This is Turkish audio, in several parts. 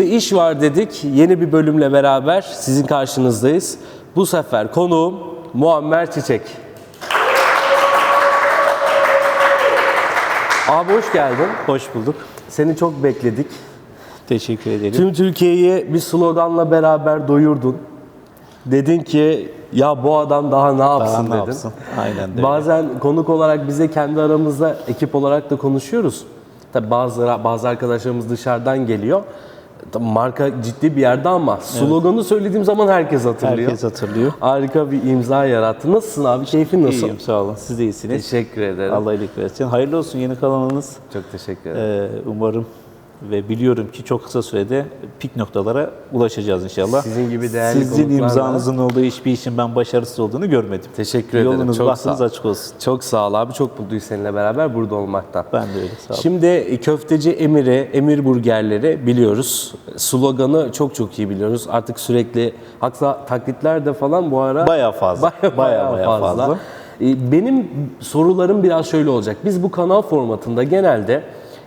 işte iş var dedik. Yeni bir bölümle beraber sizin karşınızdayız. Bu sefer konuğum Muammer Çiçek. Abi hoş geldin. Hoş bulduk. Seni çok bekledik. Teşekkür ederim. Tüm Türkiye'yi bir sloganla beraber doyurdun. Dedin ki ya bu adam daha ne yapsın ne dedin. yapsın? Aynen öyle. Bazen konuk olarak bize kendi aramızda ekip olarak da konuşuyoruz. Tabi bazı bazı arkadaşlarımız dışarıdan geliyor. Marka ciddi bir yerde ama sloganı söylediğim zaman herkes hatırlıyor. Herkes hatırlıyor. Harika bir imza yarattı. Nasılsın abi? Keyfin nasıl? İyiyim sağ olun. Siz de iyisiniz. Teşekkür ederim. Allah iyilik versin. Hayırlı olsun yeni kanalınız. Çok teşekkür ederim. Ee, umarım ve biliyorum ki çok kısa sürede pik noktalara ulaşacağız inşallah. Sizin gibi değerli Sizin imzanızın olduğu hiçbir işin ben başarısız olduğunu görmedim. Teşekkür ederim. Yolunuz, Çok bahtınız sağ- açık olsun. Çok sağ ol abi. Çok mutluyuz seninle beraber burada olmaktan. Ben de öyle sağ olun. Şimdi e, köfteci Emir'i, Emir Burgerleri biliyoruz. Sloganı çok çok iyi biliyoruz. Artık sürekli hatta taklitler de falan bu ara Bayağı fazla. Baya Bayağı, bayağı fazla. E, Benim sorularım biraz şöyle olacak. Biz bu kanal formatında genelde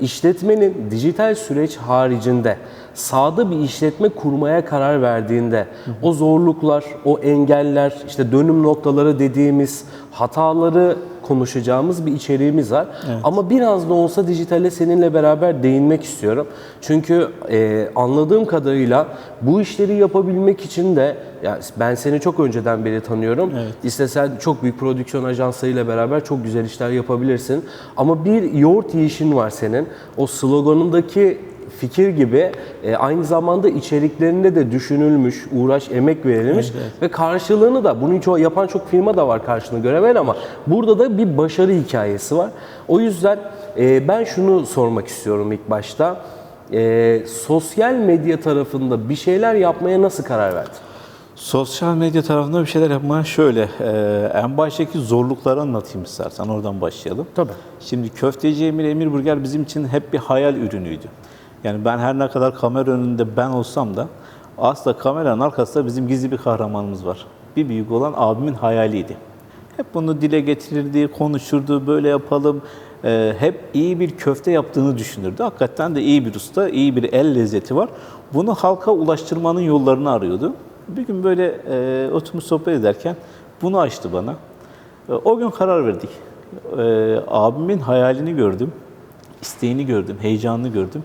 işletmenin dijital süreç haricinde sahada bir işletme kurmaya karar verdiğinde o zorluklar, o engeller, işte dönüm noktaları dediğimiz hataları konuşacağımız bir içeriğimiz var. Ama biraz da olsa dijitale seninle beraber değinmek istiyorum. Çünkü e, anladığım kadarıyla bu işleri yapabilmek için de ya ben seni çok önceden beri tanıyorum. İstesen çok büyük prodüksiyon ajanslarıyla beraber çok güzel işler yapabilirsin. Ama bir yoğurt yiyişin var senin. O sloganındaki fikir gibi e, aynı zamanda içeriklerinde de düşünülmüş, uğraş, emek verilmiş ve karşılığını da bunun çoğu yapan çok firma da var karşılığını göremeyen ama burada da bir başarı hikayesi var. O yüzden e, ben şunu sormak istiyorum ilk başta. E, sosyal medya tarafında bir şeyler yapmaya nasıl karar verdin? Sosyal medya tarafında bir şeyler yapmaya şöyle, e, en baştaki zorlukları anlatayım istersen oradan başlayalım. Tabii. Şimdi köfteci Emir Emir Burger bizim için hep bir hayal ürünüydü. Yani ben her ne kadar kamera önünde ben olsam da aslında kameranın arkasında bizim gizli bir kahramanımız var. Bir büyük olan abimin hayaliydi. Hep bunu dile getirirdi, konuşurdu, böyle yapalım. E, hep iyi bir köfte yaptığını düşünürdü. Hakikaten de iyi bir usta, iyi bir el lezzeti var. Bunu halka ulaştırmanın yollarını arıyordu. Bir gün böyle e, oturmuş sohbet ederken bunu açtı bana. E, o gün karar verdik. E, abimin hayalini gördüm, isteğini gördüm, heyecanını gördüm.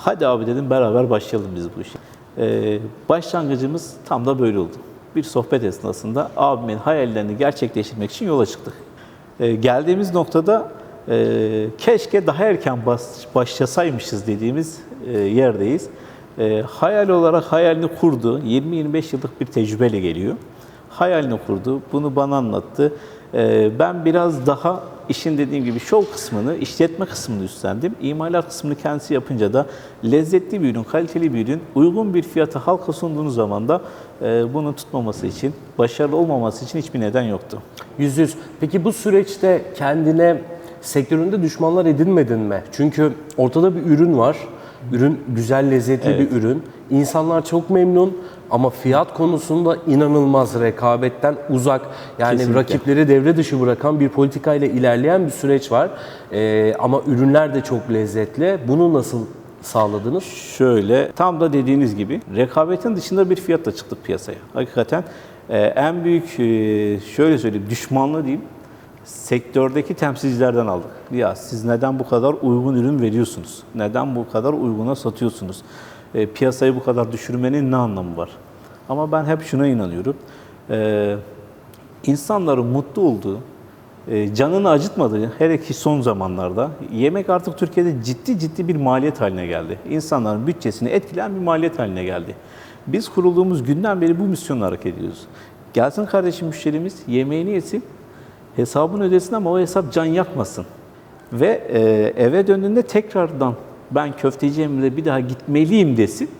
Hadi abi dedim beraber başlayalım biz bu işe. E, başlangıcımız tam da böyle oldu. Bir sohbet esnasında abimin hayallerini gerçekleştirmek için yola çıktık. E, geldiğimiz noktada e, keşke daha erken bas, başlasaymışız dediğimiz e, yerdeyiz. E, hayal olarak hayalini kurdu. 20-25 yıllık bir tecrübeyle geliyor. Hayalini kurdu, bunu bana anlattı. E, ben biraz daha işin dediğim gibi şov kısmını, işletme kısmını üstlendim. İmalat kısmını kendisi yapınca da lezzetli bir ürün, kaliteli bir ürün, uygun bir fiyata halka sunduğunuz zaman da e, bunun tutmaması için, başarılı olmaması için hiçbir neden yoktu. Yüz yüz. Peki bu süreçte kendine sektöründe düşmanlar edinmedin mi? Çünkü ortada bir ürün var. Ürün güzel, lezzetli bir ürün. İnsanlar çok memnun ama fiyat konusunda inanılmaz rekabetten uzak. Yani Kesinlikle. rakipleri devre dışı bırakan bir politikayla ilerleyen bir süreç var. Ee, ama ürünler de çok lezzetli. Bunu nasıl sağladınız? Şöyle, tam da dediğiniz gibi rekabetin dışında bir fiyatla çıktık piyasaya. Hakikaten e, en büyük, e, şöyle söyleyeyim, düşmanlığı diyeyim, sektördeki temsilcilerden aldık. Ya siz neden bu kadar uygun ürün veriyorsunuz? Neden bu kadar uyguna satıyorsunuz? E, piyasayı bu kadar düşürmenin ne anlamı var? Ama ben hep şuna inanıyorum. E, insanların mutlu olduğu, e, canını acıtmadığı hele ki son zamanlarda yemek artık Türkiye'de ciddi ciddi bir maliyet haline geldi. İnsanların bütçesini etkileyen bir maliyet haline geldi. Biz kurulduğumuz günden beri bu misyonla hareket ediyoruz. Gelsin kardeşim müşterimiz yemeğini yesin, hesabını ödesin ama o hesap can yakmasın. Ve e, eve döndüğünde tekrardan ben köfteci Emre'de bir daha gitmeliyim desin.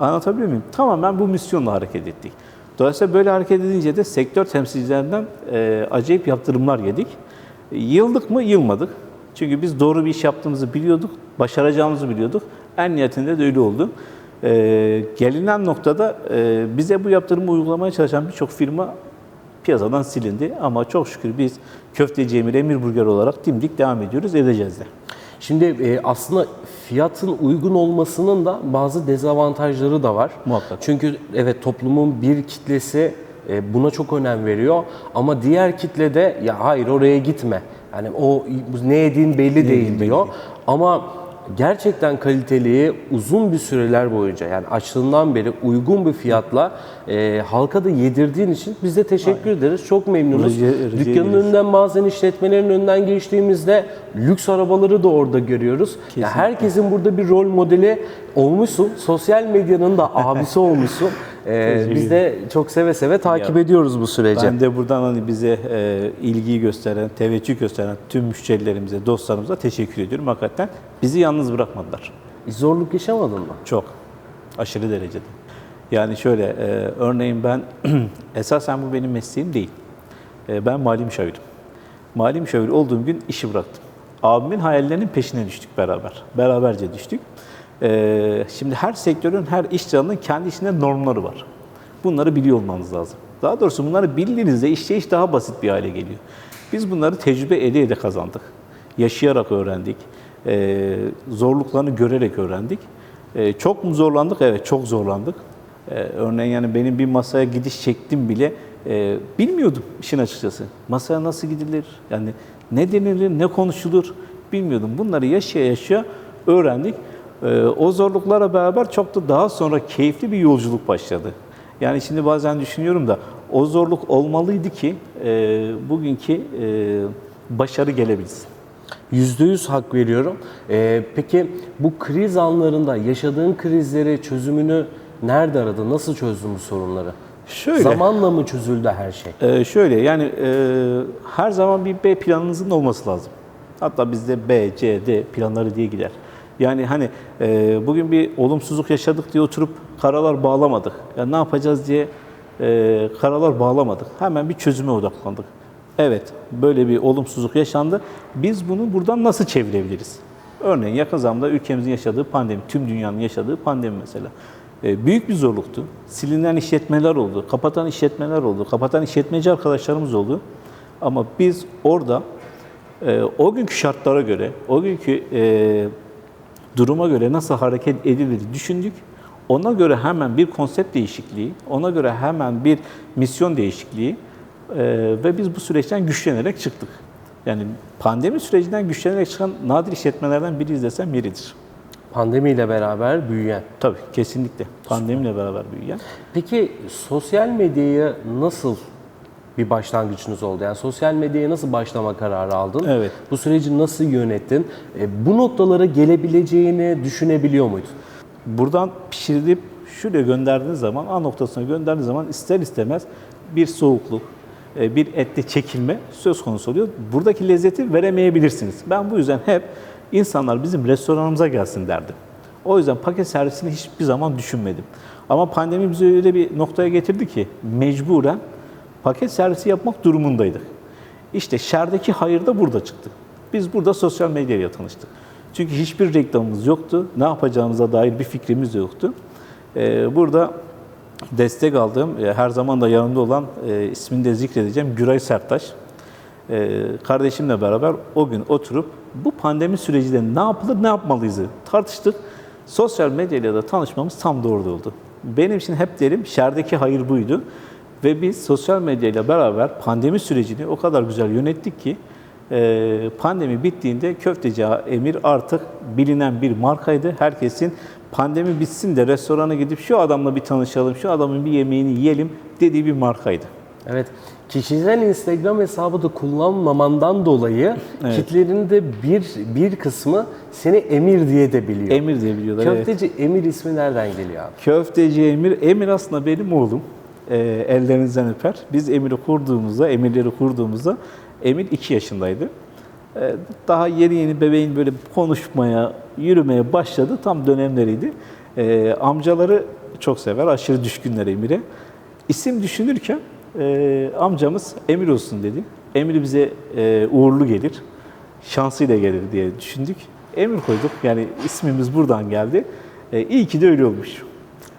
Anlatabiliyor muyum? Tamamen bu misyonla hareket ettik. Dolayısıyla böyle hareket edince de sektör temsilcilerinden e, acayip yaptırımlar yedik. Yıldık mı? Yılmadık. Çünkü biz doğru bir iş yaptığımızı biliyorduk, başaracağımızı biliyorduk. En niyetinde de öyle oldu. E, gelinen noktada e, bize bu yaptırımı uygulamaya çalışan birçok firma piyasadan silindi. Ama çok şükür biz köfteci Emir, Emir Burger olarak dimdik devam ediyoruz, edeceğiz de. Şimdi e, aslında fiyatın uygun olmasının da bazı dezavantajları da var. Muhakkak. Çünkü evet toplumun bir kitlesi e, buna çok önem veriyor ama diğer kitle de ya hayır oraya gitme. Yani o ne yediğin belli değil diyor. Ama gerçekten kaliteliyi uzun bir süreler boyunca yani açlığından beri uygun bir fiyatla e, halka da yedirdiğin için biz de teşekkür ederiz. Çok memnunuz. Rica- rica Dükkanın ederiz. önünden bazen işletmelerin önünden geçtiğimizde lüks arabaları da orada görüyoruz. Ya herkesin burada bir rol modeli olmuşsun. Sosyal medyanın da abisi olmuşsun. Ee, biz de çok seve seve takip ediyoruz bu süreci. Ben de buradan hani bize e, ilgiyi gösteren, teveccüh gösteren tüm müşterilerimize, dostlarımıza teşekkür ediyorum. Hakikaten bizi yalnız bırakmadılar. Zorluk yaşamadın mı? Çok. Aşırı derecede. Yani şöyle, e, örneğin ben, esasen bu benim mesleğim değil. E, ben mali müşavirim. Mali müşavir olduğum gün işi bıraktım. Abimin hayallerinin peşine düştük beraber. Beraberce düştük. E, şimdi her sektörün, her iş canının kendi içinde normları var. Bunları biliyor olmanız lazım. Daha doğrusu bunları bildiğinizde işleyiş daha basit bir hale geliyor. Biz bunları tecrübe ede ede kazandık. Yaşayarak öğrendik. E, zorluklarını görerek öğrendik. E, çok mu zorlandık? Evet, çok zorlandık. Örneğin yani benim bir masaya gidiş şeklim bile e, bilmiyordum işin açıkçası. Masaya nasıl gidilir? Yani ne denilir, ne konuşulur bilmiyordum. Bunları yaşaya yaşaya öğrendik. E, o zorluklara beraber çok da daha sonra keyifli bir yolculuk başladı. Yani şimdi bazen düşünüyorum da o zorluk olmalıydı ki e, bugünkü e, başarı gelebilsin. Yüzde yüz hak veriyorum. Ee, peki bu kriz anlarında yaşadığın krizleri, çözümünü nerede aradın? Nasıl çözdün bu sorunları? Şöyle. Zamanla mı çözüldü her şey? Ee, şöyle yani e, her zaman bir B planınızın olması lazım. Hatta bizde B, C, D planları diye gider. Yani hani e, bugün bir olumsuzluk yaşadık diye oturup karalar bağlamadık. Ya ne yapacağız diye e, karalar bağlamadık. Hemen bir çözüme odaklandık. Evet böyle bir olumsuzluk yaşandı. Biz bunu buradan nasıl çevirebiliriz? Örneğin yakın zamanda ülkemizin yaşadığı pandemi, tüm dünyanın yaşadığı pandemi mesela. E, büyük bir zorluktu. Silinen işletmeler oldu, kapatan işletmeler oldu, kapatan işletmeci arkadaşlarımız oldu. Ama biz orada e, o günkü şartlara göre, o günkü e, duruma göre nasıl hareket edilir düşündük. Ona göre hemen bir konsept değişikliği, ona göre hemen bir misyon değişikliği e, ve biz bu süreçten güçlenerek çıktık. Yani pandemi sürecinden güçlenerek çıkan nadir işletmelerden biri desem biridir. Pandemiyle beraber büyüyen. Tabii kesinlikle. Pandemiyle beraber büyüyen. Peki sosyal medyaya nasıl bir başlangıcınız oldu? Yani sosyal medyaya nasıl başlama kararı aldın? Evet. Bu süreci nasıl yönettin? E, bu noktalara gelebileceğini düşünebiliyor muydun? Buradan pişirilip şuraya gönderdiğiniz zaman, A noktasına gönderdiğiniz zaman ister istemez bir soğukluk, e, bir ette çekilme söz konusu oluyor. Buradaki lezzeti veremeyebilirsiniz. Ben bu yüzden hep insanlar bizim restoranımıza gelsin derdim. O yüzden paket servisini hiçbir zaman düşünmedim. Ama pandemi bizi öyle bir noktaya getirdi ki mecburen paket servisi yapmak durumundaydık. İşte şerdeki hayır da burada çıktı. Biz burada sosyal medyayla tanıştık. Çünkü hiçbir reklamımız yoktu. Ne yapacağımıza dair bir fikrimiz de yoktu. Ee, burada destek aldığım, e, her zaman da yanımda olan e, ismini de zikredeceğim Güray Serttaş. E, kardeşimle beraber o gün oturup bu pandemi sürecinde ne yapılır, ne yapmalıyız tartıştık. Sosyal medyayla da tanışmamız tam orada oldu. Benim için hep derim şerdeki hayır buydu. Ve biz sosyal medyayla beraber pandemi sürecini o kadar güzel yönettik ki e, pandemi bittiğinde Köfteci Emir artık bilinen bir markaydı. Herkesin pandemi bitsin de restorana gidip şu adamla bir tanışalım, şu adamın bir yemeğini yiyelim dediği bir markaydı. Evet. Kişisel Instagram hesabı da kullanmamandan dolayı Evet. kitlerin de bir bir kısmı seni Emir diye de biliyor. Emir diye biliyorlar. evet. Köfteci Emir ismi nereden geliyor abi? Köfteci Emir, Emir aslında benim oğlum. Ee, ellerinizden öper. Biz Emir'i kurduğumuzda, Emirleri kurduğumuzda Emir 2 yaşındaydı. Ee, daha yeni yeni bebeğin böyle konuşmaya, yürümeye başladı. Tam dönemleriydi. Ee, amcaları çok sever, aşırı düşkünler Emir'e. İsim düşünürken e, amcamız Emir olsun dedi. Emir bize e, uğurlu gelir, şansıyla gelir diye düşündük. Emir koyduk. Yani ismimiz buradan geldi. E, iyi ki de öyle olmuş.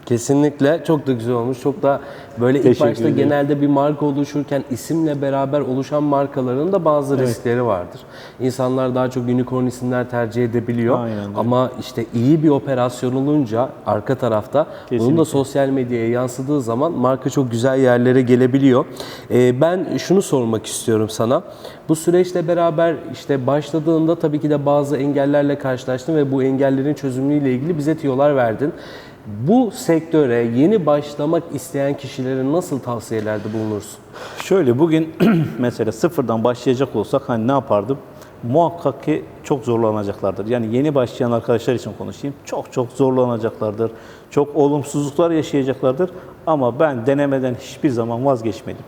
Kesinlikle çok da güzel olmuş. Çok da böyle ilk Teşekkür başta ederim. genelde bir marka oluşurken isimle beraber oluşan markaların da bazı riskleri vardır. İnsanlar daha çok unicorn isimler tercih edebiliyor. Aynen. Ama işte iyi bir operasyon olunca arka tarafta bunun da Kesinlikle. sosyal medyaya yansıdığı zaman marka çok güzel yerlere gelebiliyor. Ee, ben şunu sormak istiyorum sana. Bu süreçle beraber işte başladığında tabii ki de bazı engellerle karşılaştın ve bu engellerin çözümüyle ilgili bize tiyolar verdin. Bu sektöre yeni başlamak isteyen kişilere nasıl tavsiyelerde bulunursun? Şöyle bugün mesela sıfırdan başlayacak olsak hani ne yapardım? Muhakkak ki çok zorlanacaklardır. Yani yeni başlayan arkadaşlar için konuşayım. Çok çok zorlanacaklardır. Çok olumsuzluklar yaşayacaklardır. Ama ben denemeden hiçbir zaman vazgeçmedim.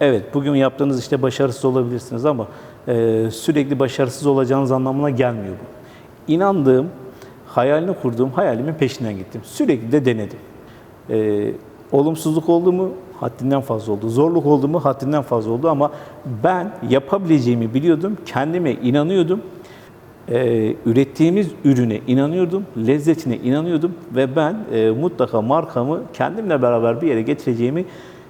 Evet bugün yaptığınız işte başarısız olabilirsiniz ama e, sürekli başarısız olacağınız anlamına gelmiyor bu. İnandığım, hayalini kurduğum hayalimin peşinden gittim. Sürekli de denedim. Ee, olumsuzluk oldu mu haddinden fazla oldu. Zorluk oldu mu haddinden fazla oldu ama ben yapabileceğimi biliyordum. Kendime inanıyordum. Ee, ürettiğimiz ürüne inanıyordum. Lezzetine inanıyordum ve ben e, mutlaka markamı kendimle beraber bir yere getireceğimi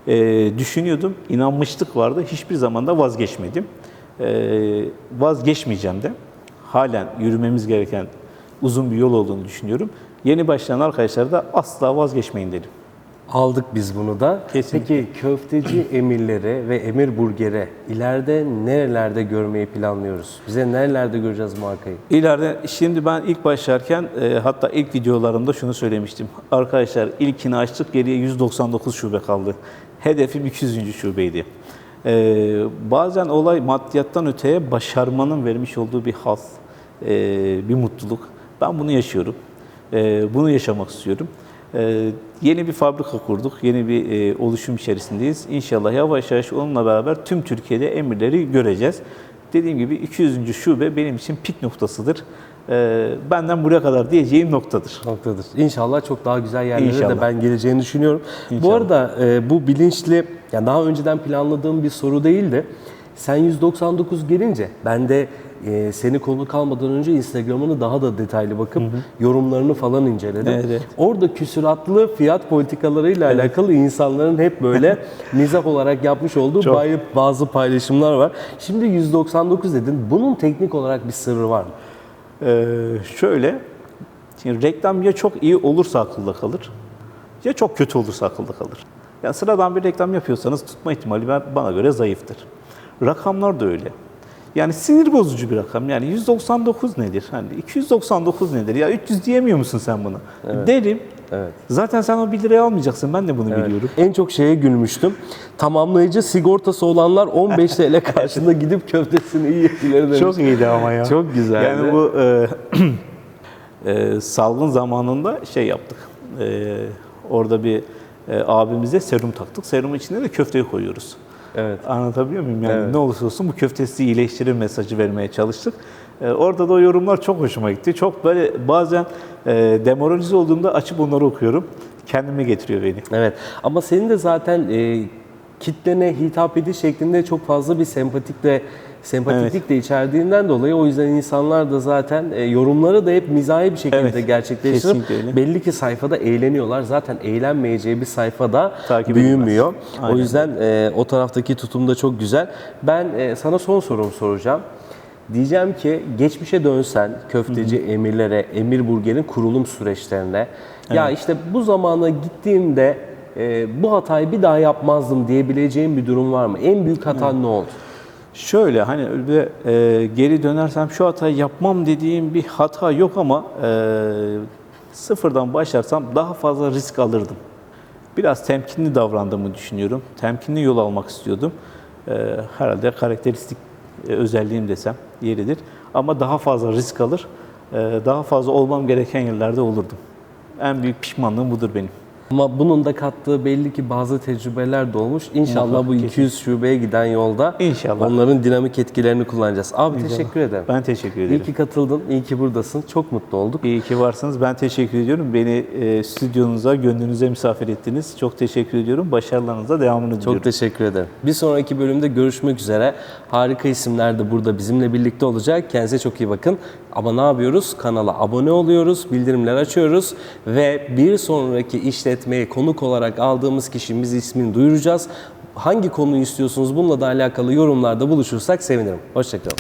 e, düşünüyordum. İnanmışlık vardı. Hiçbir zaman da vazgeçmedim. Ee, vazgeçmeyeceğim de. Halen yürümemiz gereken uzun bir yol olduğunu düşünüyorum. Yeni başlayan arkadaşlara da asla vazgeçmeyin derim. Aldık biz bunu da. Kesinlikle. Peki köfteci emirleri ve emir burgeri ileride nerelerde görmeyi planlıyoruz? Bize nerelerde göreceğiz markayı? İleride şimdi ben ilk başlarken e, hatta ilk videolarımda şunu söylemiştim. Arkadaşlar ilkini açtık geriye 199 şube kaldı. Hedefim 200. şubeydi. E, bazen olay maddiyattan öteye başarmanın vermiş olduğu bir haz, e, bir mutluluk. Ben bunu yaşıyorum. E, bunu yaşamak istiyorum. E, yeni bir fabrika kurduk. Yeni bir e, oluşum içerisindeyiz. İnşallah yavaş yavaş onunla beraber tüm Türkiye'de emirleri göreceğiz. Dediğim gibi 200. şube benim için pik noktasıdır. E, benden buraya kadar diyeceğim noktadır. noktadır. İnşallah çok daha güzel yerlere de İnşallah. ben geleceğini düşünüyorum. Bu İnşallah. arada e, bu bilinçli, yani daha önceden planladığım bir soru değildi. Sen 199 gelince ben de e, seni konu kalmadan önce Instagram'ını daha da detaylı bakıp yorumlarını falan inceledim. Evet. Orada küsuratlı fiyat politikalarıyla alakalı insanların hep böyle mizah olarak yapmış olduğu Çok. bazı- paylaşımlar var. Şimdi 199 dedin. Bunun teknik olarak bir sırrı var mı? E, şöyle, şimdi reklam ya çok iyi olursa akılda kalır, ya çok kötü olursa akılda kalır. Yani sıradan bir reklam yapıyorsanız tutma ihtimali bana göre zayıftır. Rakamlar da öyle. Yani sinir bozucu bir rakam. Yani 199 nedir? Hani 299 nedir? Ya 300 diyemiyor musun sen bunu? Derim. Evet. Zaten sen o 1 liraya almayacaksın. Ben de bunu biliyorum. En çok şeye gülmüştüm. Tamamlayıcı sigortası olanlar 15 TL karşında gidip köftesini yiyecekleri demiş. Çok iyiydi ama ya. Çok güzeldi. Yani bu e, e, salgın zamanında şey yaptık. E, orada bir e, abimize serum taktık. Serumun içine de köfteyi koyuyoruz. Evet. Anlatabiliyor muyum? Yani Evet. ne olursa olsun bu köfte sizi iyileştirir mesajı vermeye çalıştık. E, orada da o yorumlar çok hoşuma gitti. Çok böyle bazen e, demoralize olduğumda açıp onları okuyorum. Kendime getiriyor beni. Evet. Ama senin de zaten e, kitlene hitap ediş şeklinde çok fazla bir sempatik sempatiklik de içerdiğinden dolayı o yüzden insanlar da zaten e, yorumları da hep mizahi bir şekilde Evet, gerçekleştirip belli ki sayfada eğleniyorlar. Zaten eğlenmeyeceği bir sayfada Takip büyümüyor. O yüzden e, o taraftaki tutum da çok güzel. Ben e, sana son sorumu soracağım. Diyeceğim ki geçmişe dönsen köfteci emirlere, Emir Burger'in kurulum süreçlerine ya işte bu zamana gittiğimde e, bu hatayı bir daha yapmazdım diyebileceğim bir durum var mı? En büyük hatan ne oldu? Şöyle hani e, geri dönersem şu hatayı yapmam dediğim bir hata yok ama e, sıfırdan başlarsam daha fazla risk alırdım. Biraz temkinli davrandığımı düşünüyorum. Temkinli yol almak istiyordum. E, herhalde karakteristik e, özelliğim desem yeridir. Ama daha fazla risk alır, e, daha fazla olmam gereken yerlerde olurdum. En büyük pişmanlığım budur benim. Ama bunun da kattığı belli ki bazı tecrübeler de olmuş. İnşallah bu 200 şubeye giden yolda İnşallah. onların dinamik etkilerini kullanacağız. Abi teşekkür ederim. Ben teşekkür ederim. İyi ki katıldın, iyi ki buradasın. Çok mutlu olduk. İyi ki varsınız. Ben teşekkür ediyorum. Beni e, stüdyonuza, gönlünüze misafir ettiniz. Çok teşekkür ediyorum. Başarılarınıza devamını diliyorum. Çok teşekkür ederim. Bir sonraki bölümde görüşmek üzere. Harika isimler de burada bizimle birlikte olacak. Kendinize çok iyi bakın. Ama ne yapıyoruz? Kanala abone oluyoruz, bildirimler açıyoruz ve bir sonraki işletme işletmeye konuk olarak aldığımız kişinin biz ismini duyuracağız. Hangi konuyu istiyorsunuz bununla da alakalı yorumlarda buluşursak sevinirim. Hoşçakalın.